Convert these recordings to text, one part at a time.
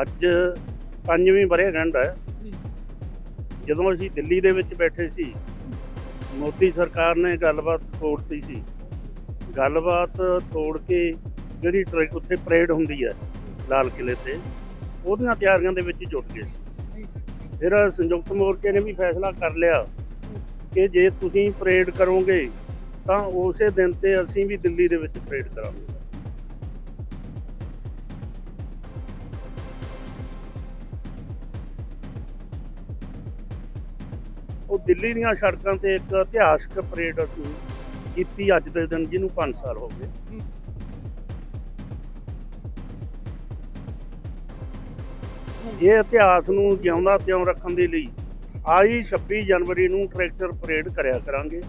ਅੱਜ ਪੰਜਵੀਂ ਵਰ੍ਹੇਗੰਢ ਹੈ। ਜਦੋਂ ਅਸੀਂ ਦਿੱਲੀ ਦੇ ਵਿੱਚ ਬੈਠੇ ਸੀ ਮੋਦੀ ਸਰਕਾਰ ਨੇ ਗੱਲਬਾਤ ਤੋੜਤੀ ਸੀ। ਗੱਲਬਾਤ ਤੋੜ ਕੇ ਜਿਹੜੀ ਟਰੈਕ ਉੱਥੇ ਪਰੇਡ ਹੁੰਦੀ ਹੈ ਲਾਲ ਕਿਲੇ ਤੇ ਉਹਦੀਆਂ ਤਿਆਰੀਆਂ ਦੇ ਵਿੱਚ ਜੁਟ ਗਏ ਸੀ। ਫਿਰ ਸੰਯੁਕਤ ਮੋਰਚੇ ਨੇ ਵੀ ਫੈਸਲਾ ਕਰ ਲਿਆ ਕਿ ਜੇ ਤੁਸੀਂ ਪਰੇਡ ਕਰੋਗੇ ਤਾਂ ਉਸੇ ਦਿਨ ਤੇ ਅਸੀਂ ਵੀ ਦਿੱਲੀ ਦੇ ਵਿੱਚ ਪਰੇਡ ਕਰਾਂਗੇ। ਉਹ ਦਿੱਲੀ ਦੀਆਂ ਸੜਕਾਂ ਤੇ ਇੱਕ ਇਤਿਹਾਸਕ ਪਰੇਡ ਅਸੀਂ ਕੀਤੀ ਅੱਜ ਦੇ ਦਿਨ ਜਿਹਨੂੰ 5 ਸਾਲ ਹੋ ਗਏ। ਇਹ ਇਤਿਹਾਸ ਨੂੰ ਜਿਉਂਦਾ ਤਿਉਂ ਰੱਖਣ ਦੇ ਲਈ ਆਈ 26 ਜਨਵਰੀ ਨੂੰ ਟਰੈਕਟਰ ਪਰੇਡ ਕਰਿਆ ਕਰਾਂਗੇ।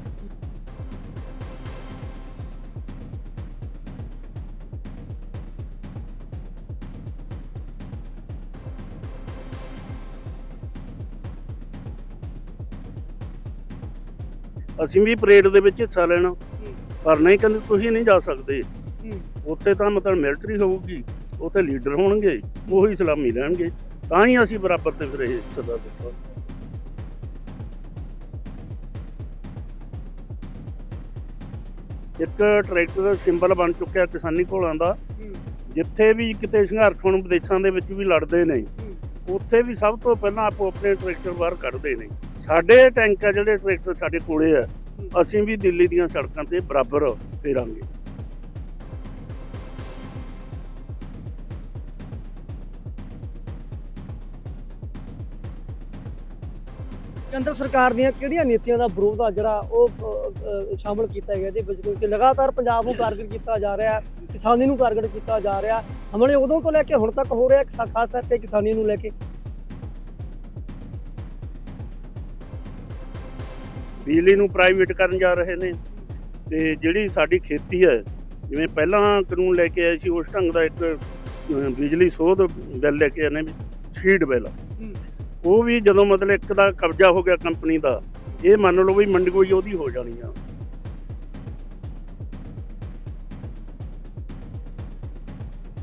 ਅਸੀਂ ਵੀ ਪਰੇਡ ਦੇ ਵਿੱਚ ਹਿੱਸਾ ਲੈਣਾ। ਪਰ ਨਹੀਂ ਕਹਿੰਦੇ ਤੁਸੀਂ ਨਹੀਂ ਜਾ ਸਕਦੇ। ਉੱਥੇ ਤਾਂ ਮਤਲਬ ਮਿਲਟਰੀ ਹੋਊਗੀ ਉੱਥੇ ਲੀਡਰ ਹੋਣਗੇ ਉਹੀ ਸਲਾਮੀ ਲੈਣਗੇ ਤਾਂ ਹੀ ਅਸੀਂ ਬਰਾਬਰ ਤੇ ਫਿਰ ਇਹ ਸਦਾ ਦਿੱਤਾ। ਇੱਕ ਟਰੈਕਟਰ ਦਾ ਸਿੰਬਲ ਬਣ ਚੁੱਕਿਆ ਕਿਸਾਨੀ ਘੋਲਾਂ ਦਾ। ਜਿੱਥੇ ਵੀ ਕਿਤੇ ਸੰਘਰਸ਼ ਹੁਣ ਵਿਦੇਸ਼ਾਂ ਦੇ ਵਿੱਚ ਵੀ ਲੜਦੇ ਨੇ। ਉੱਥੇ ਵੀ ਸਭ ਤੋਂ ਪਹਿਲਾਂ ਆਪੋ ਆਪਣੇ ਟਰੈਕਟਰ ਬਾਹਰ ਕੱਢਦੇ ਨੇ। ਸਾਡੇ ਟੈਂਕ ਜਿਹੜੇ ਟਰੈਕਟਰ ਸਾਡੇ ਕੋਲੇ ਆ ਅਸੀਂ ਵੀ ਦਿੱਲੀ ਦੀਆਂ ਸੜਕਾਂ ਤੇ ਬਰਾਬਰ ਫੇਰਾਂਗੇ। ਕੇਂਦਰ ਸਰਕਾਰ ਦੀਆਂ ਕਿਹੜੀਆਂ ਨੀਤੀਆਂ ਦਾ ਵਿਰੋਧ ਆ ਜਿਹੜਾ ਉਹ ਅ, ਸ਼ਾਮਲ ਕੀਤਾ ਗਿਆ ਇਹਦੇ ਕਿਉਂਕਿ ਲਗਾਤਾਰ ਪੰਜਾਬ ਨੂੰ ਟਾਰਗੇਟ ਕੀਤਾ ਜਾ ਰਿਹਾ ਕਿਸਾਨੀ ਨੂੰ ਟਾਰਗੇਟ ਕੀਤਾ ਜਾ ਰਿਹਾ। ਹਮਲੇ ਉਦੋਂ ਤੋਂ ਲੈ ਕੇ ਹੁਣ ਤੱਕ ਹੋ ਰਿਹਾ ਖਾਸ ਕਰਕੇ ਕਿਸਾਨੀ ਨੂੰ ਲੈ ਕੇ। ਬਿਜਲੀ ਨੂੰ ਪ੍ਰਾਈਵੇਟ ਕਰਨ ਜਾ ਰਹੇ ਨੇ ਤੇ ਜਿਹੜੀ ਸਾਡੀ ਖੇਤੀ ਹੈ ਜਿਵੇਂ ਪਹਿਲਾਂ ਕਾਨੂੰਨ ਲੈ ਕੇ ਆਏ ਸੀ ਉਸ ਢੰਗ ਦਾ ਇੱਕ ਬਿਜਲੀ ਸੋਧ ਬਿੱਲ ਲੈ ਕੇ ਆਏ ਨੇ ਵੀ ਸ਼ੀਟ ਬਿੱਲ ਉਹ ਵੀ ਜਦੋਂ ਮਤਲਬ ਇੱਕ ਦਾ ਕਬਜ਼ਾ ਹੋ ਗਿਆ ਕੰਪਨੀ ਦਾ ਇਹ ਮੰਨ ਲਓ ਵੀ ਮੰਡੀ ਕੋਈ ਉਹਦੀ ਹੋ ਜਾਣੀ ਆ।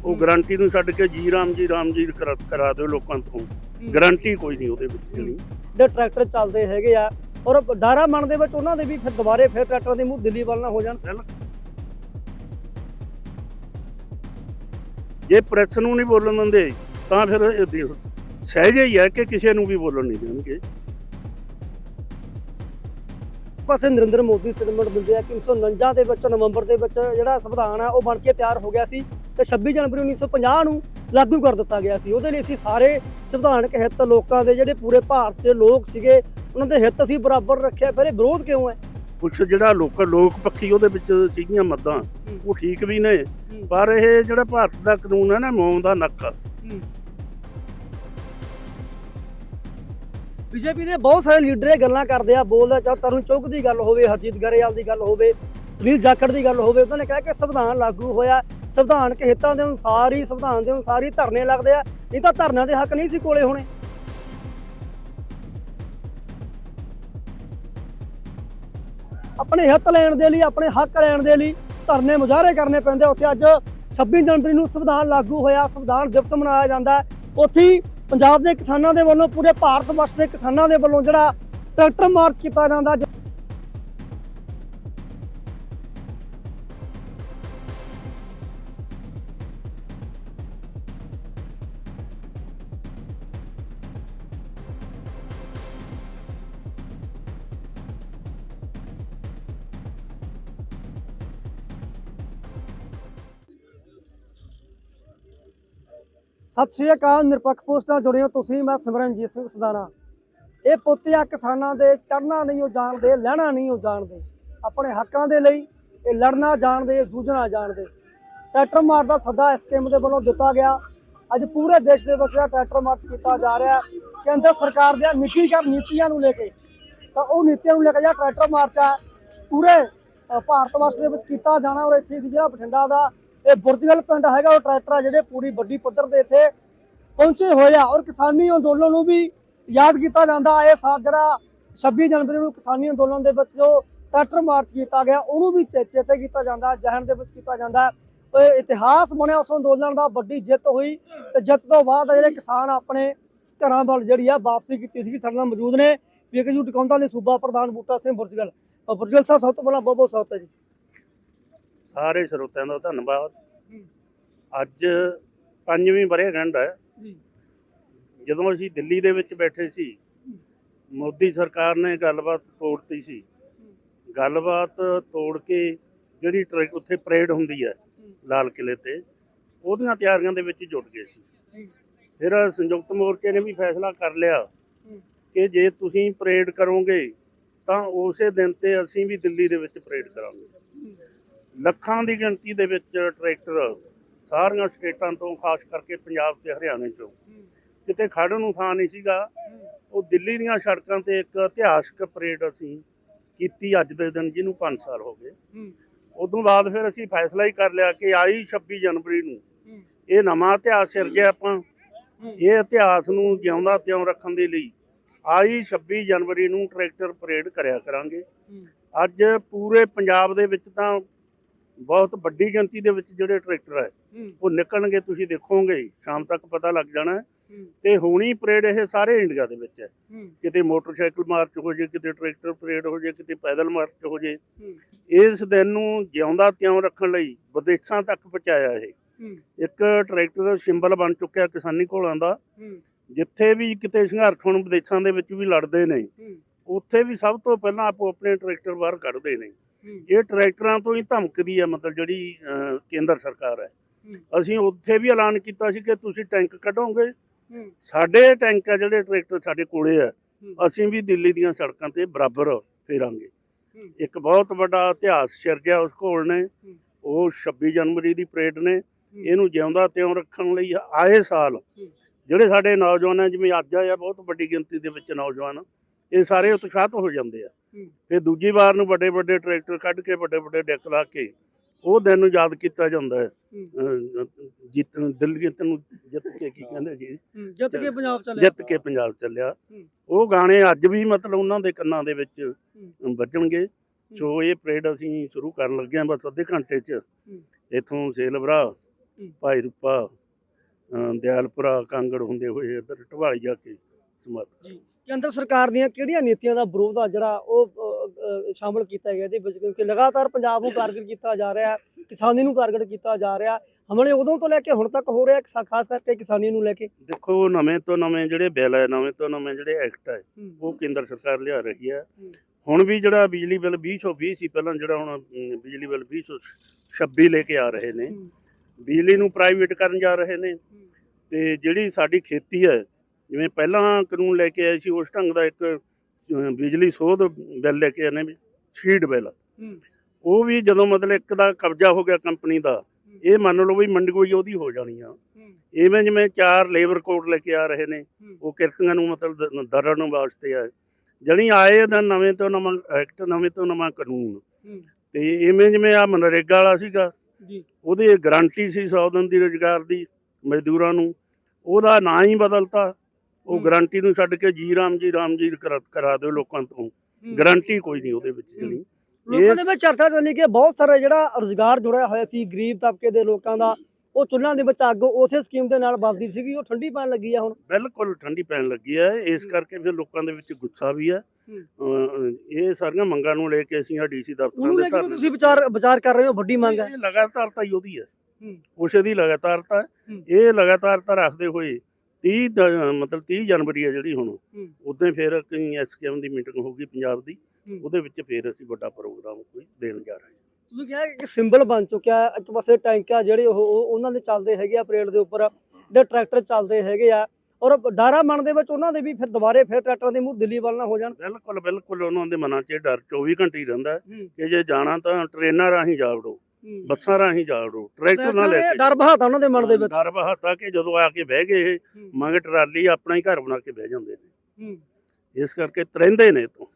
ਉਹ ਗਾਰੰਟੀ ਨੂੰ ਛੱਡ ਕੇ ਜੀ ਰਾਮ ਜੀ ਰਾਮ ਜੀ ਕਰਾ- ਦਿਓ ਲੋਕਾਂ ਤੋਂ। ਗਾਰੰਟੀ ਕੋਈ ਨਹੀਂ ਉਹਦੇ ਵਿੱਚ ਜਿਹੜੇ ਟਰੈਕਟਰ ਚੱਲਦੇ ਹੈਗੇ ਆ ਔਰ ਡਾਰਾ ਮਨ ਦੇ ਵਿੱਚ ਉਹਨਾਂ ਦੇ ਵੀ ਫਿਰ ਦੁਬਾਰੇ ਫਿਰ ਟਰੈਕਟਰਾਂ ਦੇ ਮੂੰਹ ਦਿੱਲੀ ਵੱਲ ਨਾ ਹੋ ਜਾਣ ਜੇ ਪ੍ਰੈਸ ਨੂੰ ਨਹੀਂ ਬੋਲਣ ਦਿੰਦੇ ਤਾਂ ਫਿਰ ਸਹਿਜ ਹੀ ਹੈ ਕਿ ਕਿਸੇ ਨੂੰ ਵੀ ਬੋਲਣ ਨਹੀਂ ਦੇਣਗੇ। ਪਾਸੇ ਨਰਿੰਦਰ ਮੋਦੀ ਸਟੇਟਮੈਂਟ ਦਿੰਦੇ ਆ ਕਿ 1949 ਦੇ ਵਿੱਚ ਨਵੰਬਰ ਦੇ ਵਿੱਚ ਜਿਹੜਾ ਸੰਵਿਧਾਨ ਆ ਉਹ ਬਣ ਕੇ ਤਿਆਰ ਹੋ ਗਿਆ ਸੀ ਤੇ 26 ਜਨਵਰੀ 1950 ਨੂੰ ਲਾਗੂ ਕਰ ਦਿੱਤਾ ਗਿਆ ਸੀ। ਉਹਦੇ ਲਈ ਅਸੀਂ ਸਾਰੇ ਸੰਵਿਧਾਨਕ ਹਿੱਤ ਲੋਕਾਂ ਦੇ ਜਿਹੜੇ ਪੂਰੇ ਭਾਰਤ ਦੇ ਲੋਕ ਸੀਗੇ ਉਹਨਾਂ ਦੇ ਹਿੱਤ ਅਸੀਂ ਬਰਾਬਰ ਰੱਖਿਆ ਫਿਰ ਇਹ ਵਿਰੋਧ ਕਿਉਂ ਹੈ? ਕੁਛ ਜਿਹੜਾ ਲੋਕ ਲੋਕ ਪੱਖੀ ਉਹਦੇ ਵਿੱਚ ਸੀਗੀਆਂ ਮੱਦਾਂ ਉਹ ਠੀਕ ਵੀ ਨੇ ਪਰ ਇਹ ਜਿਹੜਾ ਭਾਰਤ ਦਾ ਕਾਨੂੰਨ ਹੈ ਨਾ ਮੌਮ ਦਾ ਨੱਕ। ਬੀਜੇਪੀ ਦੇ ਬਹੁਤ ਸਾਰੇ ਲੀਡਰ ਇਹ ਗੱਲਾਂ ਕਰਦੇ ਆ ਬੋਲਦਾ ਚਾਹ ਤਰੁਣ ਚੌਕ ਦੀ ਗੱਲ ਹੋਵੇ ਹਰਜੀਤ ਗਰੇਵਾਲ ਦੀ ਗੱਲ ਹੋਵੇ ਸੁਨੀਲ ਜਾਖੜ ਦੀ ਗੱਲ ਹੋਵੇ ਉਹਨਾਂ ਨੇ ਕਿਹਾ ਕਿ ਸੰਵਿਧਾਨ ਲਾਗੂ ਹੋਇਆ ਸੰਵਿਧਾਨਕ ਹਿੱਤਾਂ ਦੇ ਅਨੁਸਾਰ ਹੀ ਸੰਵਿਧਾਨ ਦੇ ਅਨੁਸਾਰ ਹੀ ਧਰਨੇ ਲੱਗਦੇ ਆ ਨਹੀਂ ਤਾਂ ਧਰਨਿਆਂ ਦੇ ਹੱਕ ਨਹੀਂ ਸੀ ਕੋਲੇ ਹੋਣੇ। ਆਪਣੇ ਹਿੱਤ ਲੈਣ ਦੇ ਲਈ, ਆਪਣੇ ਹੱਕ ਲੈਣ ਦੇ ਲਈ ਧਰਨੇ ਮੁਜ਼ਾਹਰੇ ਕਰਨੇ ਪੈਂਦੇ ਉੱਥੇ ਅੱਜ 26 ਜਨਵਰੀ ਨੂੰ ਸੰਵਿਧਾਨ ਲਾਗੂ ਹੋਇਆ, ਸੰਵਿਧਾਨ ਦਿਵਸ ਮਨਾਇਆ ਜਾਂਦਾ ਉੱਥੇ ਹੀ ਪੰਜਾਬ ਦੇ ਕਿਸਾਨਾਂ ਦੇ ਵੱਲੋਂ ਪੂਰੇ ਭਾਰਤ ਵਰਸ਼ ਦੇ ਕਿਸਾਨਾਂ ਦੇ ਵੱਲੋਂ ਜਿਹੜਾ ਟਰੈਕਟਰ ਮਾਰਚ ਕੀਤਾ ਜਾਂਦਾ। ਸਤਿ ਸ਼੍ਰੀ ਅਕਾਲ, ਨਿਰਪੱਖ ਪੋਸਟ ਨਾਲ ਜੁੜੇ ਹੋ ਤੁਸੀਂ, ਮੈਂ ਸਿਮਰਨਜੀਤ ਸਿੰਘ ਸਦਾਣਾ। ਇਹ ਪੁੱਤਿਆ ਕਿਸਾਨਾਂ ਦੇ ਚੜਨਾ ਨਹੀਂ ਉਹ ਜਾਣਦੇ, ਲੈਣਾ ਨਹੀਂ ਉਹ ਜਾਣਦੇ। ਆਪਣੇ ਹੱਕਾਂ ਦੇ ਲਈ ਇਹ ਲੜਨਾ ਜਾਣਦੇ ਜੂਝਣਾ ਜਾਣਦੇ। ਟਰੈਕਟਰ ਮਾਰਚ ਦਾ ਸੱਦਾ ਇਸ ਸਕੀਮ ਦੇ ਵੱਲੋਂ ਦਿੱਤਾ ਗਿਆ। ਅੱਜ ਪੂਰੇ ਦੇਸ਼ ਦੇ ਵਿੱਚ ਜਿਹੜਾ ਟਰੈਕਟਰ ਮਾਰਚ ਕੀਤਾ ਜਾ ਰਿਹਾ, ਕੇਂਦਰ ਸਰਕਾਰ ਦੀਆਂ ਨੀਤੀਗਤ ਨੀਤੀਆਂ ਨੂੰ ਲੈ ਕੇ। ਤਾਂ ਉਹ ਨੀਤੀਆਂ ਨੂੰ ਲੈ ਕੇ ਜਿਹੜਾ ਟਰੈਕਟਰ ਮਾਰਚ ਹੈ ਪੂਰੇ ਭਾਰਤ ਵਰਸ਼ ਦੇ ਵਿੱਚ ਕੀਤਾ ਜਾਣਾ ਔਰ ਇੱਥੇ ਜਿਹੜਾ ਬਠਿੰਡਾ ਦਾ ਇਹ ਬੁਰਜਗਲ ਪਿੰਡ ਹੈਗਾ ਉਹ ਟਰੈਕਟਰ ਆ ਜਿਹੜੇ ਪੂਰੀ ਵੱਡੀ ਪੱਧਰ ਤੇ ਇੱਥੇ ਪਹੁੰਚੇ ਹੋਏ ਆ। ਔਰ ਕਿਸਾਨੀ ਅੰਦੋਲਨ ਨੂੰ ਵੀ ਯਾਦ ਕੀਤਾ ਜਾਂਦਾ। ਇਹ ਸਾਲ ਜਿਹੜਾ 26 ਜਨਵਰੀ ਨੂੰ ਕਿਸਾਨੀ ਅੰਦੋਲਨ ਦੇ ਵਿੱਚ ਜੋ ਟਰੈਕਟਰ ਮਾਰਚ ਕੀਤਾ ਗਿਆ ਉਹਨੂੰ ਵੀ ਚੇ- ਚੇਤੇ ਕੀਤਾ ਜਾਂਦਾ ਜਹਨ ਦੇ ਵਿੱਚ ਕੀਤਾ ਜਾਂਦਾ। ਇਤਿਹਾਸ ਬਣਿਆ ਉਸ ਅੰਦੋਲਨ ਦਾ ਵੱਡੀ ਜਿੱਤ ਹੋਈ ਤੇ ਜਿੱਤ ਤੋਂ ਬਾਅਦ ਜਿਹੜੇ ਕਿਸਾਨ ਆਪਣੇ ਘਰਾਂ ਵੱਲ ਜਿਹੜੀ ਆ ਵਾਪਸੀ ਕੀਤੀ ਸੀ ਸਾਡੇ ਨਾਲ ਮੌਜੂਦ ਨੇ। ਵਿਕਜੂ ਟਿਕਾਉਂਦਾ ਦੇ ਸੂਬਾ ਪ੍ਰਧਾਨ ਬੂਟਾ ਸਿੰਘ ਬੁਰਜਗਲ। ਅ, ਬੁਰਜਗਲ ਸਾਹਿਬ ਸਭ ਤੋਂ ਪਹਿਲਾਂ ਬਹੁਤ ਬਹੁਤ ਸਵਾਗਤ ਹੈ ਜੀ। ਸਾਰੇ ਸਰੋਤਿਆਂ ਦਾ ਧੰਨਵਾਦ। ਹੂੰ। ਅੱਜ ਪੰਜਵੀਂ ਵਰ੍ਹੇਗੰਢ ਹੈ। ਜੀ। ਜਦੋਂ ਅਸੀਂ ਦਿੱਲੀ ਦੇ ਵਿੱਚ ਬੈਠੇ ਸੀ ਮੋਦੀ ਸਰਕਾਰ ਨੇ ਗੱਲਬਾਤ ਤੋੜਤੀ ਸੀ। ਗੱਲਬਾਤ ਤੋੜ ਕੇ ਜਿਹੜੀ ਟਰੈ- ਉੱਥੇ ਪਰੇਡ ਹੁੰਦੀ ਹੈ ਲਾਲ ਕਿਲੇ ਤੇ ਉਹਦੀਆਂ ਤਿਆਰੀਆਂ ਦੇ ਵਿੱਚ ਜੁਟ ਗਏ ਸੀ। ਫਿਰ ਸੰਯੁਕਤ ਮੋਰਚੇ ਨੇ ਵੀ ਫੈਸਲਾ ਕਰ ਲਿਆ ਕਿ ਜੇ ਤੁਸੀਂ ਪਰੇਡ ਕਰੋਗੇ ਤਾਂ ਉਸੇ ਦਿਨ ਤੇ ਅਸੀਂ ਵੀ ਦਿੱਲੀ ਦੇ ਵਿੱਚ ਪਰੇਡ ਕਰਾਂਗੇ। ਲੱਖਾਂ ਦੀ ਗਿਣਤੀ ਦੇ ਵਿੱਚ ਟਰੈਕਟਰ ਸਾਰੀਆਂ ਸਟੇਟਾਂ ਤੋਂ ਖਾਸ ਕਰਕੇ ਪੰਜਾਬ ਤੇ ਹਰਿਆਣੇ ਚੋਂ। ਕਿਤੇ ਖੜਨ ਨੂੰ ਥਾਂ ਨਹੀਂ ਸੀਗਾ। ਉਹ ਦਿੱਲੀ ਦੀਆਂ ਸੜਕਾਂ ਤੇ ਇੱਕ ਇਤਿਹਾਸਕ ਪਰੇਡ ਅਸੀਂ ਕੀਤੀ ਅੱਜ ਦੇ ਦਿਨ ਜਿਹਨੂੰ 5 ਸਾਲ ਹੋ ਗਏ। ਉਦੋਂ ਬਾਅਦ ਫਿਰ ਅਸੀਂ ਫੈਸਲਾ ਹੀ ਕਰ ਲਿਆ ਕਿ ਆਈ 26 ਜਨਵਰੀ ਨੂੰ ਇਹ ਨਵਾਂ ਇਤਿਹਾਸ ਸਿਰਜਿਆ ਆਪਾਂ। ਇਹ ਇਤਿਹਾਸ ਨੂੰ ਜਿਉਂਦਾ ਤਿਉਂ ਰੱਖਣ ਦੇ ਲਈ ਆਈ 26 ਜਨਵਰੀ ਨੂੰ ਟਰੈਕਟਰ ਪਰੇਡ ਕਰਿਆ ਕਰਾਂਗੇ। ਅੱਜ ਪੂਰੇ ਪੰਜਾਬ ਦੇ ਵਿੱਚ ਤਾਂ ਬਹੁਤ ਵੱਡੀ ਗਿਣਤੀ ਦੇ ਵਿੱਚ ਜਿਹੜੇ ਟਰੈਕਟਰ ਹੈ। ਉਹ ਨਿਕਲਣਗੇ ਤੁਸੀਂ ਦੇਖੋਗੇ ਸ਼ਾਮ ਤੱਕ ਪਤਾ ਲੱਗ ਜਾਣਾ। ਤੇ ਹੋਣੀ ਪਰੇਡ ਇਹ ਸਾਰੇ ਇੰਡੀਆ ਦੇ ਵਿੱਚ ਹੈ। ਕਿਤੇ ਮੋਟਰਸਾਈਕਲ ਮਾਰਚ ਹੋ ਜੇ ਕਿਤੇ ਟਰੈਕਟਰ ਪਰੇਡ ਹੋ ਜੇ ਕਿਤੇ ਪੈਦਲ ਮਾਰਚ ਹੋ ਜੇ। ਇਸ ਦਿਨ ਨੂੰ ਜਿਉਂਦਾ ਤਿਉਂ ਰੱਖਣ ਲਈ ਵਿਦੇਸ਼ਾਂ ਤੱਕ ਪਹੁੰਚਾਇਆ ਇਹ। ਇੱਕ ਟਰੈਕਟਰ ਸਿੰਬਲ ਬਣ ਚੁੱਕਿਆ ਕਿਸਾਨੀ ਘੋਲਾਂ ਦਾ। ਜਿੱਥੇ ਵੀ ਕਿਤੇ ਸੰਘਰਸ਼ ਹੁਣ ਵਿਦੇਸ਼ਾਂ ਦੇ ਵਿੱਚ ਵੀ ਲੜਦੇ ਨੇ। ਉੱਥੇ ਵੀ ਸਭ ਤੋਂ ਪਹਿਲਾਂ ਆਪੋ ਆਪਣੇ ਟਰੈਕਟਰ ਬਾਹਰ ਕੱਢਦੇ ਨੇ। ਇਹ ਟਰੈਕਟਰਾਂ ਤੋਂ ਹੀ ਧਮਕਦੀ ਹੈ ਮਤਲਬ ਜਿਹੜੀ ਕੇਂਦਰ ਸਰਕਾਰ ਹੈ। ਅਸੀਂ ਉੱਥੇ ਵੀ ਐਲਾਨ ਕੀਤਾ ਸੀ ਕਿ ਤੁਸੀਂ ਟੈਂਕ ਕੱਢੋਗੇ। ਸਾਡੇ ਟੈਂਕ ਆ ਜਿਹੜੇ ਟਰੈਕਟਰ ਸਾਡੇ ਕੋਲੇ ਆ। ਅਸੀਂ ਵੀ ਦਿੱਲੀ ਦੀਆਂ ਸੜਕਾਂ ਤੇ ਬਰਾਬਰ ਫੇਰਾਂਗੇ। ਇੱਕ ਬਹੁਤ ਵੱਡਾ ਇਤਿਹਾਸ ਸਿਰਜਿਆ ਉਸ ਘੋਲ ਨੇ। ਉਹ 26 ਜਨਵਰੀ ਦੀ ਪਰੇਡ ਨੇ। ਇਹਨੂੰ ਜਿਉਂਦਾ ਤਿਉਂ ਰੱਖਣ ਲਈ ਆਏ ਸਾਲ। ਜਿਹੜੇ ਸਾਡੇ ਨੌਜਵਾਨ ਆ ਜਿਵੇਂ ਅੱਜ ਆਇਆ ਬਹੁਤ ਵੱਡੀ ਗਿਣਤੀ ਦੇ ਵਿੱਚ ਨੌਜਵਾਨ। ਇਹ ਸਾਰੇ ਉਤਸ਼ਾਹਤ ਹੋ ਜਾਂਦੇ ਆ। ਫਿਰ ਦੂਜੀ ਵਾਰ ਨੂੰ ਵੱਡੇ ਵੱਡੇ ਟਰੈਕਟਰ ਕੱਢ ਕੇ ਵੱਡੇ ਵੱਡੇ ਡੈਕ ਲਾ ਕੇ ਉਹ ਦਿਨ ਨੂੰ ਯਾਦ ਕੀਤਾ ਜਾਂਦਾ ਹੈ। ਅਹ ਜਿੱਤ ਦਿੱਲੀ ਜਿੱਤ ਨੂੰ ਜਿੱਤ ਕੇ ਕੀ ਕਹਿੰਦੇ ਜੀ? ਜਿੱਤ ਕੇ ਪੰਜਾਬ ਚਲੇ ਜਿੱਤ ਕੇ ਪੰਜਾਬ ਚੱਲਿਆ। ਉਹ ਗਾਣੇ ਅੱਜ ਵੀ ਮਤਲਬ ਉਹਨਾਂ ਦੇ ਕੰਨਾਂ ਦੇ ਵਿੱਚ ਵੱਜਣਗੇ। ਸੋ ਇਹ ਪਰੇਡ ਅਸੀਂ ਸ਼ੁਰੂ ਕਰਨ ਲੱਗੇ ਹਾਂ ਬਸ ਅੱਧੇ ਘੰਟੇ 'ਚ। ਇਥੋਂ ਸੇਲਵਰਾ ਭਾਈ ਰੂਪਾ ਦਿਆਲਪੁਰਾ ਕਾਂਗੜ ਹੁੰਦੇ ਹੋਏ ਇੱਧਰ ਢਵਾਲੀ ਜਾ ਕੇ ਸਮਾਪਤ ਕੇਂਦਰ ਸਰਕਾਰ ਦੀਆਂ ਕਿਹੜੀਆਂ ਨੀਤੀਆਂ ਦਾ ਵਿਰੋਧ ਆ ਜਿਹੜਾ ਉਹ ਸ਼ਾਮਲ ਕੀਤਾ ਗਿਆ ਇਹਦੇ ਵਿੱਚ? ਕਿਉਂਕਿ ਲਗਾਤਾਰ ਪੰਜਾਬ ਨੂੰ ਟਾਰਗੇਟ ਕੀਤਾ ਜਾ ਰਿਹਾ ਕਿਸਾਨੀ ਨੂੰ ਟਾਰਗੇਟ ਕੀਤਾ ਜਾ ਰਿਹਾ ਹਮਲੇ ਉਦੋਂ ਤੋਂ ਲੈ ਕੇ ਹੁਣ ਤੱਕ ਹੋ ਰਿਹਾ ਹੈ, ਖਾਸ ਕਰਕੇ ਕਿਸਾਨੀ ਨੂੰ ਲੈ ਕੇ? ਦੇਖੋ ਨਵੇਂ ਤੋਂ ਨਵੇਂ ਜਿਹੜੇ ਬਿੱਲ ਹੈ ਨਵੇਂ ਤੋਂ ਨਵੇਂ ਜਿਹੜੇ ਐਕਟ ਹੈ ਉਹ ਕੇਂਦਰ ਸਰਕਾਰ ਲਿਆ ਰਹੀ ਹੈ। ਹੁਣ ਵੀ ਜਿਹੜਾ ਬਿਜਲੀ ਬਿੱਲ 2020 ਸੀ ਪਹਿਲਾਂ ਜਿਹੜਾ ਹੁਣ ਬਿਜਲੀ ਬਿੱਲ 2026 ਲੈ ਕੇ ਆ ਰਹੇ ਨੇ। ਬਿਜਲੀ ਨੂੰ ਪ੍ਰਾਈਵੇਟ ਕਰਨ ਜਾ ਰਹੇ ਨੇ ਤੇ ਜਿਹੜੀ ਸਾਡੀ ਖੇਤੀ ਹੈ ਜਿਵੇਂ ਪਹਿਲਾਂ ਕਾਨੂੰਨ ਲੈ ਕੇ ਆਏ ਸੀ ਉਸ ਢੰਗ ਦਾ ਇੱਕ ਬਿਜਲੀ ਸੋਧ ਬਿੱਲ ਲੈ ਕੇ ਆਏ ਨੇ ਸ਼ੀਡ ਬਿੱਲ। ਉਹ ਵੀ ਜਦੋਂ ਮਤਲਬ ਇੱਕ ਦਾ ਕਬਜ਼ਾ ਹੋ ਗਿਆ ਕੰਪਨੀ ਦਾ ਇਹ ਮੰਨ ਲਓ ਵੀ ਮੰਡਗੋਈ ਉਹਦੀ ਹੋ ਜਾਣੀ ਆ। ਇਵੇਂ ਜਿਵੇਂ ਚਾਰ ਲੇਬਰ ਕੋਡ ਲੈ ਕੇ ਆ ਰਹੇ ਨੇ ਉਹ ਕਿਰਤੀਆਂ ਨੂੰ ਮਤਲਬ ਦ- ਦਰੜਨ ਵਾਸਤੇ ਆ। ਜਣੀ ਆਏ ਦਾ ਨਵੇਂ ਤੋਂ ਨਵਾਂ ਐਕਟ ਨਵੇਂ ਤੋਂ ਨਵਾਂ ਕਾਨੂੰਨ। ਤੇ ਇਵੇਂ ਜਿਵੇਂ ਆ ਮਨਰੇਗਾ ਵਾਲਾ ਸੀਗਾ ਜੀ। ਉਹਦੀ ਗਾਰੰਟੀ ਸੀ 100 ਦਿਨ ਦੀ ਰੁਜ਼ਗਾਰ ਦੀ ਮਜ਼ਦੂਰਾਂ ਨੂੰ। ਉਹਦਾ ਨਾਂ ਹੀ ਬਦਲਤਾ। ਉਹ। ਗਾਰੰਟੀ ਨੂੰ ਛੱਡ ਕੇ ਜੀ ਰਾਮ ਜੀ ਰਾਮ ਜੀ ਕਰਾ ਕਰਾ ਦਿਓ ਲੋਕਾਂ ਤੋਂ ਗਾਰੰਟੀ ਕੋਈ ਨਹੀਂ ਉਹਦੇ ਵਿੱਚ ਜਿਹੜੀ ਲੋਕਾਂ ਦੇ ਵਿੱਚ ਚਰਚਾ ਚੱਲੀ ਕਿ ਬਹੁਤ ਸਾਰਾ ਜਿਹੜਾ ਰੋਜ਼ਗਾਰ ਜੁੜਿਆ ਹੋਇਆ ਸੀ ਗਰੀਬ ਤਬਕੇ ਦੇ ਲੋਕਾਂ ਦਾ ਉਹ ਚੁੱਲ੍ਹਿਆਂ ਦੇ ਵਿੱਚ ਅੱਗ ਉਸੇ ਸਕੀਮ ਦੇ ਨਾਲ ਬਲਦੀ ਸੀਗੀ ਉਹ ਠੰਡੀ ਪੈਣ ਲੱਗੀ ਆ ਹੁਣ ਬਿਲਕੁਲ ਠੰਡੀ ਪੈਣ ਲੱਗੀ ਹੈ ਇਸ। ਕਰਕੇ ਫਿਰ ਲੋਕਾਂ ਦੇ ਵਿੱਚ ਗੁੱਸਾ ਵੀ ਹੈ ਹੂੰ। ਅਹ ਇਹ ਸਾਰੀਆਂ ਮੰਗਾਂ ਨੂੰ ਲੈ ਕੇ ਅਸੀਂ ਆ ਡੀਸੀ ਦਫ਼ਤਰਾਂ ਉਹਨੂੰ ਦੇ ਕੇ ਵੀ ਧਰਨੇ ਤੁਸੀਂ ਵਿਚਾਰ ਵਿਚਾਰ ਕਰ ਰਹੇ ਹੋ ਵੱਡੀ ਮੰਗ ਹੈ ਇਹ ਲਗਾਤਾਰਤਾ ਹੀ ਉਹਦੀ ਹੈ ਹੂੰ। ਉਸੇ ਦੀ ਲਗਾਤਾਰਤਾ ਹੈ। ਹੂੰ। ਇਹ ਲਗਾਤਾਰਤਾ ਰੱਖਦੇ ਹੋਏ 30 ਦ- ਮਤਲਬ 30 ਜਨਵਰੀ ਹੈ ਜਿਹੜੀ ਹੁਣ। ਹੂੰ। ਉਦੋਂ ਫਿਰ ਕਈ ਐਸਕੇਐਮ ਦੀ ਮੀਟਿੰਗ ਹੋਊਗੀ ਪੰਜਾਬ ਦੀ। ਹੂੰ। ਉਹਦੇ ਵਿੱਚ ਫਿਰ ਅਸੀਂ ਵੱਡਾ ਪ੍ਰੋਗਰਾਮ ਕੋਈ ਦੇਣ ਜਾ ਰਹੇ ਹਾਂ। ਤੁਸੀਂ ਕਿਹਾ ਕਿ ਸਿੰਬਲ ਬਣ ਚੁੱਕਿਆ ਹੈ ਇੱਕ ਪਾਸੇ ਟੈਂਕ ਆ ਜਿਹੜੇ ਉਹ ਉਹ- ਉਹਨਾਂ ਦੇ ਚੱਲਦੇ ਹੈਗੇ ਆ ਪਰੇਡ ਦੇ ਉੱਪਰ ਜਿਹੜੇ ਟਰੈਕਟਰ ਚੱਲਦੇ ਹੈਗੇ ਆ। ਔਰ ਡਾਰਾ ਮਨ ਦੇ ਵਿੱਚ ਉਹਨਾਂ ਦੇ ਵੀ ਫਿਰ ਦੁਬਾਰੇ ਫਿਰ ਟਰੈਕਟਰਾਂ ਦੇ ਮੂੰਹ ਦਿੱਲੀ ਵੱਲ ਨਾ ਹੋ ਜਾਣ। ਬਿਲਕੁਲ ਬਿਲਕੁਲ ਉਹਨਾਂ ਦੇ ਮਨਾਂ 'ਚ ਇਹ ਡਰ 24 ਘੰਟੇ ਹੀ ਰਹਿੰਦਾ ਹੈ। ਕਿ ਜੇ ਜਾਣਾ ਤਾਂ ਟ੍ਰੇਨਾਂ ਰਾਹੀਂ ਜਾ ਵੜੋ। ਬੱਸਾਂ ਰਾਹੀਂ ਜਾ ਵੜੋ ਟਰੈਕਟਰ ਨਾ ਲੈ ਕੇ ਡਰ ਬਹਾਤਾ ਉਹਨਾਂ ਦੇ ਮਨ ਦੇ ਵਿੱਚ ਡਰ ਬਹਾਤਾ ਕਿ ਜਦੋਂ ਆ ਕੇ ਬਹਿ ਗਏ। ਮੰਗ ਟਰਾਲੀ ਆਪਣਾ ਹੀ ਘਰ ਬਣਾ ਕੇ ਬਹਿ ਜਾਂਦੇ ਨੇ। ਇਸ ਕਰਕੇ ਤਰੰਦੇ ਨੇ ਤੋਂ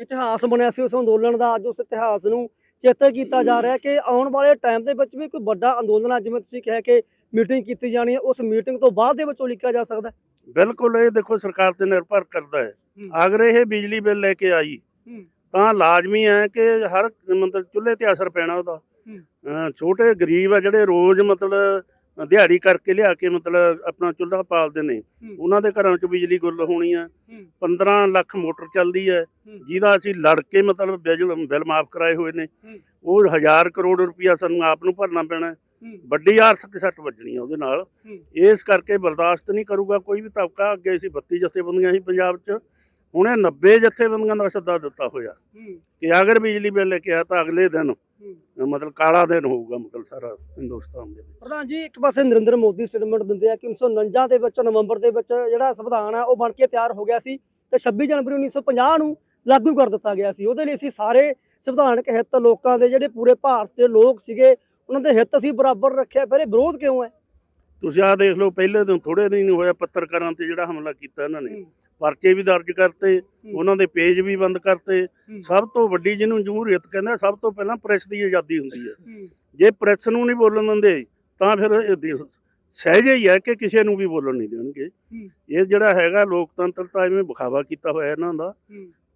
ਇਤਿਹਾਸ ਬਣਿਆ ਸੀ ਉਸ ਅੰਦੋਲਨ ਦਾ ਅੱਜ ਉਸ ਇਤਿਹਾਸ ਨੂੰ ਚੇਤੇ ਕੀਤਾ ਜਾ ਰਿਹਾ ਕਿ ਆਉਣ ਵਾਲੇ ਟਾਈਮ ਦੇ ਵਿੱਚ ਵੀ ਕੋਈ ਵੱਡਾ ਅੰਦੋਲਨ ਆ ਜਿਵੇਂ ਤੁਸੀਂ ਕਿਹਾ ਕਿ ਮੀਟਿੰਗ ਕੀਤੀ ਜਾਣੀ ਹੈ ਉਸ ਮੀਟਿੰਗ ਤੋਂ ਬਾਅਦ ਦੇ ਵਿੱਚ ਉਲੀਕਿਆ ਜਾ ਸਕਦਾ। ਬਿਲਕੁਲ ਇਹ ਦੇਖੋ ਸਰਕਾਰ ਤੇ ਨਿਰਭਰ ਕਰਦਾ ਹੈ। ਅਗਰ ਇਹ ਬਿਜਲੀ ਬਿੱਲ ਲੈ ਕੇ ਆਈ। ਤਾਂ ਲਾਜ਼ਮੀ ਹੈ ਕਿ ਹਰ ਮਤਲਬ ਚੁੱਲ੍ਹੇ ਤੇ ਅਸਰ ਪੈਣਾ ਉਹਦਾ। ਛੋਟੇ ਗਰੀਬ ਆ ਜਿਹੜੇ ਰੋਜ਼ ਮਤਲਬ ਦਿਹਾੜੀ ਕਰਕੇ ਲਿਆ ਕੇ ਮਤਲਬ ਆਪਣਾ ਚੁੱਲ੍ਹਾ ਪਾਲਦੇ ਨੇ। ਉਹਨਾਂ ਦੇ ਘਰਾਂ 'ਚ ਬਿਜਲੀ ਗੁੱਲ ਹੋਣੀ ਆ। 15 ਲੱਖ ਮੋਟਰ ਚੱਲਦੀ ਹੈ। ਜਿਹਦਾ ਅਸੀਂ ਲੜ ਕੇ ਮਤਲਬ ਬਿਜਲ ਬਿੱਲ ਮਾਫ ਕਰਾਏ ਹੋਏ ਨੇ। ਉਹ ਹਜ਼ਾਰ ਕਰੋੜ ਰੁਪਇਆ ਸਾਨੂੰ ਆਪ ਨੂੰ ਭਰਨਾ ਪੈਣਾ। ਹੈ। ਵੱਡੀ ਆਰਥਿਕ ਸੱਟ ਵੱਜਣੀ ਆ ਉਹਦੇ ਨਾਲ। ਇਸ ਕਰਕੇ ਬਰਦਾਸ਼ਤ ਨਹੀਂ ਕਰੂਗਾ ਕੋਈ ਵੀ ਤਬਕਾ। ਅੱਗੇ ਅਸੀਂ 32 ਜਥੇਬੰਦੀਆਂ ਸੀ ਪੰਜਾਬ 'ਚ। ਹੁਣ ਇਹ 90 ਜਥੇਬੰਦੀਆਂ ਦਾ ਸੱਦਾ ਦਿੱਤਾ ਹੋਇਆ। ਕਿ ਅਗਰ ਬਿਜਲੀ ਬਿੱਲ ਲੈ ਕੇ ਆ ਤਾਂ ਅਗਲੇ ਦਿਨ ਮਤਲਬ ਕਾਲਾ ਦਿਨ ਹੋਊਗਾ ਮਤਲਬ ਸਾਰਾ ਹਿੰਦੁਸਤਾਨ ਦੇ ਵਿੱਚ। ਪ੍ਰਧਾਨ ਜੀ ਇੱਕ ਪਾਸੇ ਨਰਿੰਦਰ ਮੋਦੀ ਸਟੇਟਮੈਂਟ ਦਿੰਦੇ ਆ ਕਿ 1949 ਦੇ ਵਿੱਚ ਨਵੰਬਰ ਦੇ ਵਿੱਚ ਜਿਹੜਾ ਸੰਵਿਧਾਨ ਆ ਉਹ ਬਣ ਕੇ ਤਿਆਰ ਹੋ ਗਿਆ ਸੀ ਤੇ 26 ਜਨਵਰੀ 1950 ਨੂੰ ਲਾਗੂ ਕਰ ਦਿੱਤਾ ਗਿਆ ਸੀ। ਉਹਦੇ ਲਈ ਅਸੀਂ ਸਾਰੇ ਸੰਵਿਧਾਨਕ ਹਿੱਤ ਲੋਕਾਂ ਦੇ ਜਿਹੜੇ ਪੂਰੇ ਭਾਰਤ ਦੇ ਲੋਕ ਸੀਗੇ ਉਹਨਾਂ ਦੇ ਹਿੱਤ ਅਸੀਂ ਬਰਾਬਰ ਰੱਖਿਆ ਫਿਰ ਇਹ ਵਿਰੋਧ ਕਿਉਂ ਹੈ? ਤੁਸੀਂ ਆਹ ਦੇਖ ਲਓ ਪਹਿਲੇ ਦਿਨ ਥੋੜੇ ਦਿਨ ਹੀ ਹੋਇਆ ਪੱਤਰਕਾਰਾਂ ਤੇ ਜਿਹੜਾ ਹਮਲਾ ਕੀਤਾ ਇਹਨਾਂ ਨੇ। ਪਰਚੇ ਵੀ ਦਰਜ ਕਰਤੇ ਉਹਨਾਂ ਦੇ ਪੇਜ ਵੀ ਬੰਦ ਕਰਤੇ। ਸਭ ਤੋਂ ਵੱਡੀ ਜਿਹਨੂੰ ਜਮਹੂਰੀਅਤ ਕਹਿੰਦਾ ਸਭ ਤੋਂ ਪਹਿਲਾਂ ਪ੍ਰੈਸ ਦੀ ਆਜ਼ਾਦੀ ਹੁੰਦੀ ਹੈ। ਜੇ ਪ੍ਰੈਸ ਨੂੰ ਨਹੀਂ ਬੋਲਣ ਦਿੰਦੇ ਤਾਂ ਫਿਰ ਸਹਿਜੇ ਹੀ ਹੈ ਕਿ ਕਿਸੇ ਨੂੰ ਵੀ ਬੋਲਣ ਨਹੀਂ ਦੇਣਗੇ। ਇਹ ਜਿਹੜਾ ਹੈਗਾ ਲੋਕਤੰਤਰ ਤਾਂ ਐਵੇਂ ਵਿਖਾਵਾ ਕੀਤਾ ਹੋਇਆ ਇਹਨਾਂ ਦਾ।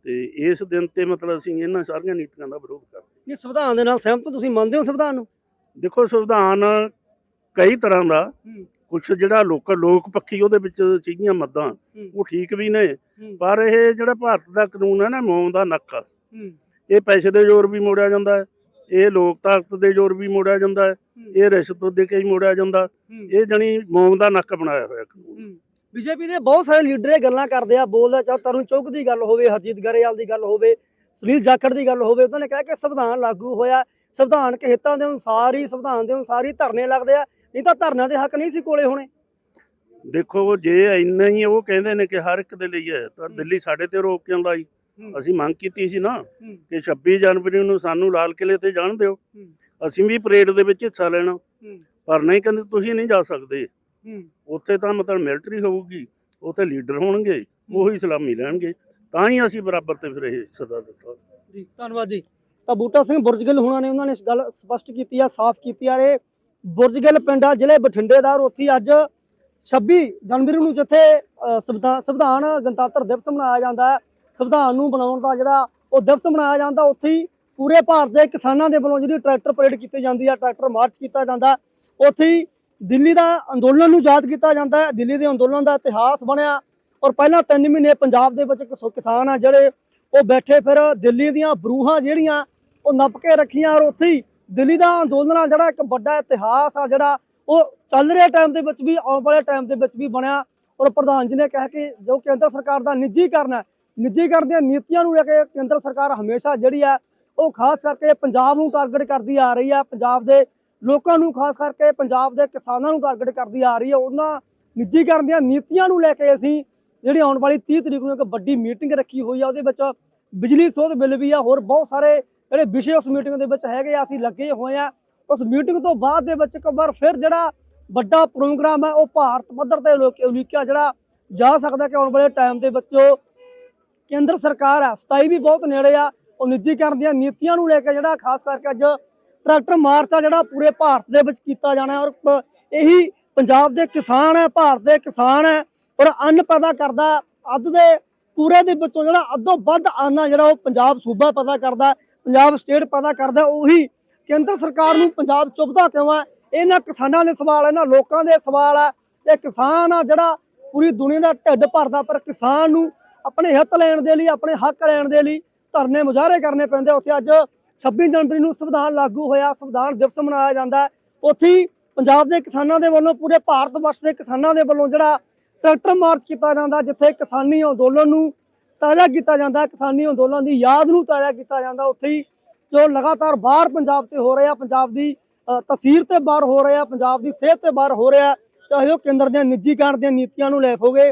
ਤੇ ਇਸ ਦਿਨ ਤੇ ਮਤਲਬ ਅਸੀਂ ਇਹਨਾਂ ਸਾਰੀਆਂ ਨੀਤੀਆਂ ਦਾ ਵਿਰੋਧ ਕਰਦੇ ਇਹ ਸੰਵਿਧਾਨ ਦੇ ਨਾਲ ਸਹਿਮਤ ਤੁਸੀਂ ਮੰਨਦੇ ਹੋ ਸੰਵਿਧਾਨ ਨੂੰ? ਦੇਖੋ ਸੰਵਿਧਾਨ ਕਈ ਤਰ੍ਹਾਂ ਦਾ ਕੁਝ ਜਿਹੜਾ ਲੋਕ ਲੋਕ ਪੱਖੀ ਉਹਦੇ ਵਿੱਚ ਸੀਗੀਆਂ ਮੱਦਾਂ ਉਹ ਠੀਕ ਵੀ ਨੇ ਪਰ ਇਹ ਜਿਹੜਾ ਭਾਰਤ ਦਾ ਕਾਨੂੰਨ ਹੈ ਨਾ ਮੌਮ ਦਾ ਨੱਕ। ਇਹ ਪੈਸੇ ਦੇ ਜ਼ੋਰ ਵੀ ਮੋੜਿਆ ਜਾਂਦਾ ਹੈ ਇਹ ਲੋਕ ਤਾਕਤ ਦੇ ਜ਼ੋਰ ਵੀ ਮੋੜਿਆ ਜਾਂਦਾ ਹੈ ਇਹ ਰਿਸ਼ਵਤ ਦੇ ਕੇ ਹੀ ਮੋੜਿਆ ਜਾਂਦਾ। ਇਹ ਜਣੀ ਮੌਮ ਦਾ ਨੱਕ ਬਣਾਇਆ ਹੋਇਆ ਕਾਨੂੰਨ। ਬੀਜੇਪੀ ਦੇ ਬਹੁਤ ਸਾਰੇ ਲੀਡਰ ਇਹ ਗੱਲਾਂ ਕਰਦੇ ਆ ਬੋਲਦਾ ਚਾਹ ਤਰੁਣ ਚੁੱਗ ਦੀ ਗੱਲ ਹੋਵੇ ਹਰਜੀਤ ਗਰੇਵਾਲ ਦੀ ਗੱਲ ਹੋਵੇ ਸੁਨੀਲ ਜਾਖੜ ਦੀ ਗੱਲ ਹੋਵੇ ਉਹਨਾਂ ਨੇ ਕਿਹਾ ਕਿ ਸੰਵਿਧਾਨ ਲਾਗੂ ਹੋਇਆ ਸੰਵਿਧਾਨਕ ਹਿੱਤਾਂ ਦੇ ਅਨੁਸਾਰ ਹੀ ਸੰਵਿਧਾਨ ਦੇ ਅਨੁਸਾਰ ਹੀ ਧਰਨੇ ਲੱਗਦੇ ਆ। ਨਹੀਂ ਤਾਂ ਧਰਨਿਆਂ ਦੇ ਹੱਕ ਨਹੀਂ ਸੀ ਕੋਲੇ ਹੋਣੇ। ਦੇਖੋ ਜੇ ਇੰਨਾ ਹੀ ਉਹ ਕਹਿੰਦੇ ਨੇ ਕਿ ਹਰ ਇੱਕ ਦੇ ਲਈ ਹੈ ਤਾਂ ਦਿੱਲੀ ਸਾਡੇ ਤੇ ਰੋਕ ਕਿਉਂ ਲਾਈ? ਅਸੀਂ ਮੰਗ ਕੀਤੀ ਸੀ ਨਾ ਕਿ 26 ਜਨਵਰੀ ਨੂੰ ਸਾਨੂੰ ਲਾਲ ਕਿਲੇ ਤੇ ਜਾਣ ਦਿਓ। ਅਸੀਂ ਵੀ ਪਰੇਡ ਦੇ ਵਿੱਚ ਹਿੱਸਾ ਲੈਣਾ। ਪਰ ਨਹੀਂ ਕਹਿੰਦੇ ਤੁਸੀਂ ਨਹੀਂ ਜਾ ਸਕਦੇ। ਉੱਥੇ ਤਾਂ ਮਤਲਬ ਮਿਲਟਰੀ ਹੋਊਗੀ ਉੱਥੇ ਲੀਡਰ ਹੋਣਗੇ ਉਹੀ ਸਲਾਮੀ ਲੈਣਗੇ ਤਾਂ ਹੀ ਅਸੀਂ ਬਰਾਬਰ ਤੇ ਫਿਰ ਇਹ ਸਦਾ ਦਿੱਤਾ। ਜੀ ਧੰਨਵਾਦ ਜੀ। ਤਾਂ ਬੂਟਾ ਸਿੰਘ ਬੁਰਜਗਿੱਲ ਹੁਣਾਂ ਨੇ ਉਹਨਾਂ ਨੇ ਇਸ ਗੱਲ ਸਪਸ਼ਟ ਕੀਤੀ ਆ ਸਾਫ਼ ਕੀਤੀ ਆ ਇਹ ਬੁਰਜਗਿੱਲ ਪਿੰਡ ਆ ਜ਼ਿਲ੍ਹੇ ਬਠਿੰਡੇ ਦਾ ਔਰ ਉੱਥੇ ਅੱਜ 26 ਜਨਵਰੀ ਨੂੰ ਜਿੱਥੇ ਅ, ਸੰਵਿਧਾਨ ਗਣਤੰਤਰ ਦਿਵਸ ਮਨਾਇਆ ਜਾਂਦਾ ਹੈ। ਸੰਵਿਧਾਨ ਨੂੰ ਬਣਾਉਣ ਦਾ ਜਿਹੜਾ ਉਹ ਦਿਵਸ ਮਨਾਇਆ ਜਾਂਦਾ ਉੱਥੇ ਹੀ ਪੂਰੇ ਭਾਰਤ ਦੇ ਕਿਸਾਨਾਂ ਦੇ ਵੱਲੋਂ ਜਿਹੜੀ ਟਰੈਕਟਰ ਪਰੇਡ ਕੀਤੀ ਜਾਂਦੀ ਹੈ ਟਰੈਕਟਰ ਮਾਰਚ ਕੀਤਾ ਜਾਂਦਾ ਉੱਥੇ ਹੀ ਦਿੱਲੀ ਦਾ ਅੰਦੋਲਨ ਨੂੰ ਯਾਦ ਕੀਤਾ ਜਾਂਦਾ ਹੈ। ਦਿੱਲੀ ਦੇ ਅੰਦੋਲਨ ਦਾ ਇਤਿਹਾਸ ਬਣਿਆ ਔਰ ਪਹਿਲਾਂ 3 ਮਹੀਨੇ ਪੰਜਾਬ ਦੇ ਵਿੱਚ ਕਿਸਾਨ ਆ ਜਿਹੜੇ ਉਹ ਬੈਠੇ ਫਿਰ ਦਿੱਲੀ ਦੀਆਂ ਬਰੂਹਾਂ ਜਿਹੜੀਆਂ ਉਹ ਨੱਪ ਕੇ ਰੱਖੀਆਂ ਔਰ ਉੱਥੇ ਹੀ ਦਿੱਲੀ ਦਾ ਅੰਦੋਲਨ ਆ, ਜਿਹੜਾ ਇੱਕ ਵੱਡਾ ਇਤਿਹਾਸ ਆ, ਜਿਹੜਾ ਉਹ ਚੱਲ ਰਿਹਾ ਟਾਈਮ ਦੇ ਵਿੱਚ ਵੀ, ਆਉਣ ਵਾਲੇ ਟਾਈਮ ਦੇ ਵਿੱਚ ਵੀ ਬਣਿਆ। ਔਰ ਪ੍ਰਧਾਨ ਜੀ ਨੇ ਕਿਹਾ ਕਿ ਜੋ ਕੇਂਦਰ ਸਰਕਾਰ ਦਾ ਨਿੱਜੀਕਰਨ ਹੈ, ਨਿੱਜੀਕਰਨ ਦੀਆਂ ਨੀਤੀਆਂ ਨੂੰ ਲੈ ਕੇ ਕੇਂਦਰ ਸਰਕਾਰ ਹਮੇਸ਼ਾ ਜਿਹੜੀ ਹੈ, ਉਹ ਖਾਸ ਕਰਕੇ ਪੰਜਾਬ ਨੂੰ ਟਾਰਗੇਟ ਕਰਦੀ ਆ ਰਹੀ ਹੈ, ਪੰਜਾਬ ਦੇ ਲੋਕਾਂ ਨੂੰ ਖਾਸ ਕਰਕੇ ਪੰਜਾਬ ਦੇ ਕਿਸਾਨਾਂ ਨੂੰ ਟਾਰਗੇਟ ਕਰਦੀ ਆ ਰਹੀ ਹੈ। ਉਹਨਾਂ ਨਿੱਜੀਕਰਨ ਦੀਆਂ ਨੀਤੀਆਂ ਨੂੰ ਲੈ ਕੇ ਅਸੀਂ ਜਿਹੜੀ ਆਉਣ ਵਾਲੀ 30 ਤਰੀਕ ਨੂੰ ਇੱਕ ਵੱਡੀ ਮੀਟਿੰਗ ਰੱਖੀ ਹੋਈ ਆ, ਉਹਦੇ ਵਿੱਚ ਬਿਜਲੀ ਸੋਧ ਬਿੱਲ ਵੀ ਆ, ਹੋਰ ਬਹੁਤ ਸਾਰੇ ਜਿਹੜੇ ਵਿਸ਼ੇ ਉਸ ਮੀਟਿੰਗ ਦੇ ਵਿੱਚ ਹੈਗੇ ਆ, ਅਸੀਂ ਲੱਗੇ ਹੋਏ ਆ। ਉਸ ਮੀਟਿੰਗ ਤੋਂ ਬਾਅਦ ਦੇ ਵਿੱਚ ਇੱਕ ਵਾਰ ਫਿਰ ਜਿਹੜਾ ਵੱਡਾ ਪ੍ਰੋਗਰਾਮ ਹੈ ਉਹ ਭਾਰਤ ਪੱਧਰ ਤੇ ਲੋਕ ਉਲੀਕਿਆ ਜਿਹੜਾ ਜਾ ਸਕਦਾ ਕਿ ਆਉਣ ਵਾਲੇ ਟਾਈਮ ਦੇ ਵਿੱਚ ਕੇਂਦਰ ਸਰਕਾਰ ਆ 27 ਵੀ ਬਹੁਤ ਨੇੜੇ ਆ। ਉਹ ਨਿੱਜੀਕਰਨ ਦੀਆਂ ਨੀਤੀਆਂ ਨੂੰ ਲੈ ਕੇ ਜਿਹੜਾ ਖਾਸ ਕਰਕੇ ਅੱਜ ਟਰੈਕਟਰ ਮਾਰਚ ਆ ਜਿਹੜਾ ਪੂਰੇ ਭਾਰਤ ਦੇ ਵਿੱਚ ਕੀਤਾ ਜਾਣਾ ਔਰ ਇਹੀ ਪੰਜਾਬ ਦੇ ਕਿਸਾਨ ਹੈ, ਭਾਰਤ ਦੇ ਕਿਸਾਨ ਹੈ ਔਰ ਅੰਨ ਪੈਦਾ ਕਰਦਾ। ਅੱਧ ਦੇ ਪੂਰੇ ਦੇ ਵਿੱਚੋਂ ਜਿਹੜਾ ਅੱਧੋ ਵੱਧ ਅੰਨ ਆ ਜਿਹੜਾ ਉਹ ਪੰਜਾਬ ਸੂਬਾ ਪੈਦਾ ਕਰਦਾ। ਪੰਜਾਬ ਸਟੇਟ ਪੈਦਾ ਕਰਦਾ ਉਹੀ ਕੇਂਦਰ ਸਰਕਾਰ ਨੂੰ ਪੰਜਾਬ ਚੁੱਭਦਾ ਕਿਉਂ ਹੈ? ਇਹਨਾਂ ਕਿਸਾਨਾਂ ਦੇ ਸਵਾਲ ਇਹਨਾਂ ਲੋਕਾਂ ਦੇ ਸਵਾਲ ਹੈ ਇਹ ਕਿਸਾਨ ਆ ਜਿਹੜਾ ਪੂਰੀ ਦੁਨੀਆ ਦਾ ਢਿੱਡ ਭਰਦਾ, ਪਰ ਕਿਸਾਨ ਨੂੰ ਆਪਣੇ ਹਿੱਤ ਲੈਣ ਦੇ ਲਈ, ਆਪਣੇ ਹੱਕ ਲੈਣ ਦੇ ਲਈ ਧਰਨੇ ਮੁਜ਼ਾਹਰੇ ਕਰਨੇ ਪੈਂਦੇ ਉੱਥੇ ਅੱਜ 26 ਜਨਵਰੀ ਨੂੰ ਸੰਵਿਧਾਨ ਲਾਗੂ ਹੋਇਆ, ਸੰਵਿਧਾਨ ਦਿਵਸ ਮਨਾਇਆ ਜਾਂਦਾ ਉੱਥੇ ਹੀ ਪੰਜਾਬ ਦੇ ਕਿਸਾਨਾਂ ਦੇ ਵੱਲੋਂ ਪੂਰੇ ਭਾਰਤ ਵਰਸ਼ ਦੇ ਕਿਸਾਨਾਂ ਦੇ ਵੱਲੋਂ ਜਿਹੜਾ ਟਰੈਕਟਰ ਮਾਰਚ ਕੀਤਾ ਜਾਂਦਾ, ਜਿੱਥੇ ਕਿਸਾਨੀ ਅੰਦੋਲਨ ਨੂੰ ਤਾਜ਼ਾ ਕੀਤਾ ਜਾਂਦਾ ਕਿਸਾਨੀ ਅੰਦੋਲਨ ਦੀ ਯਾਦ ਨੂੰ ਤਾਜ਼ਾ ਕੀਤਾ ਜਾਂਦਾ। ਉੱਥੇ ਹੀ ਜੋ ਲਗਾਤਾਰ ਬਾਹਰ ਪੰਜਾਬ ਤੇ ਹੋ ਰਿਹਾ ਪੰਜਾਬ ਦੀ ਅ, ਤਸਵੀਰ ਤੇ ਬਾਹਰ ਹੋ ਰਿਹਾ ਪੰਜਾਬ ਦੀ ਸਿਹਤ ਤੇ ਬਾਹਰ ਹੋ ਰਿਹਾ ਚਾਹੇ ਉਹ ਕੇਂਦਰ ਦੀਆਂ ਨਿੱਜੀਕਰਨ ਦੀਆਂ ਨੀਤੀਆਂ ਨੂੰ ਲੈ ਕੇ ਹੋਵੇ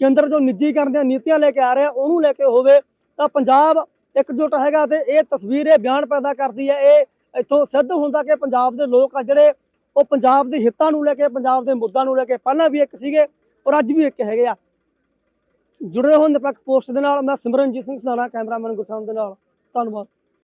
ਕੇਂਦਰ ਜੋ ਨਿੱਜੀਕਰਨ ਦੀਆਂ ਨੀਤੀਆਂ ਲੈ ਕੇ ਆ ਰਿਹਾ ਉਹਨੂੰ ਲੈ ਕੇ ਹੋਵੇ ਤਾਂ ਪੰਜਾਬ ਇਕਜੁੱਟ ਹੈਗਾ ਤੇ ਇਹ ਤਸਵੀਰ ਇਹ ਬਿਆਨ ਪੈਦਾ ਕਰਦੀ ਹੈ ਇਹ ਇੱਥੋਂ ਸਿੱਧ ਹੁੰਦਾ ਕਿ ਪੰਜਾਬ ਦੇ ਲੋਕ ਆ ਜਿਹੜੇ ਉਹ ਪੰਜਾਬ ਦੇ ਹਿੱਤਾਂ ਨੂੰ ਲੈ ਕੇ ਪੰਜਾਬ ਦੇ ਮੁੱਦਿਆਂ ਨੂੰ ਲੈ ਕੇ ਪਹਿਲਾਂ ਵੀ ਇੱਕ ਸੀਗੇ ਔਰ ਅੱਜ ਵੀ ਇੱਕ ਹੈਗੇ ਆ। ਜੁੜੇ ਹੋਣ ਨਿਰਪੱਖ ਪੋਸਟ ਦੇ ਨਾਲ, ਮੈਂ ਸਿਮਰਨਜੀਤ ਸਿੰਘ ਸਦਾਣਾ, ਕੈਮਰਾਮੈਨ ਗੁਰਸਾਨ ਦੇ ਨਾਲ। ਧੰਨਵਾਦ।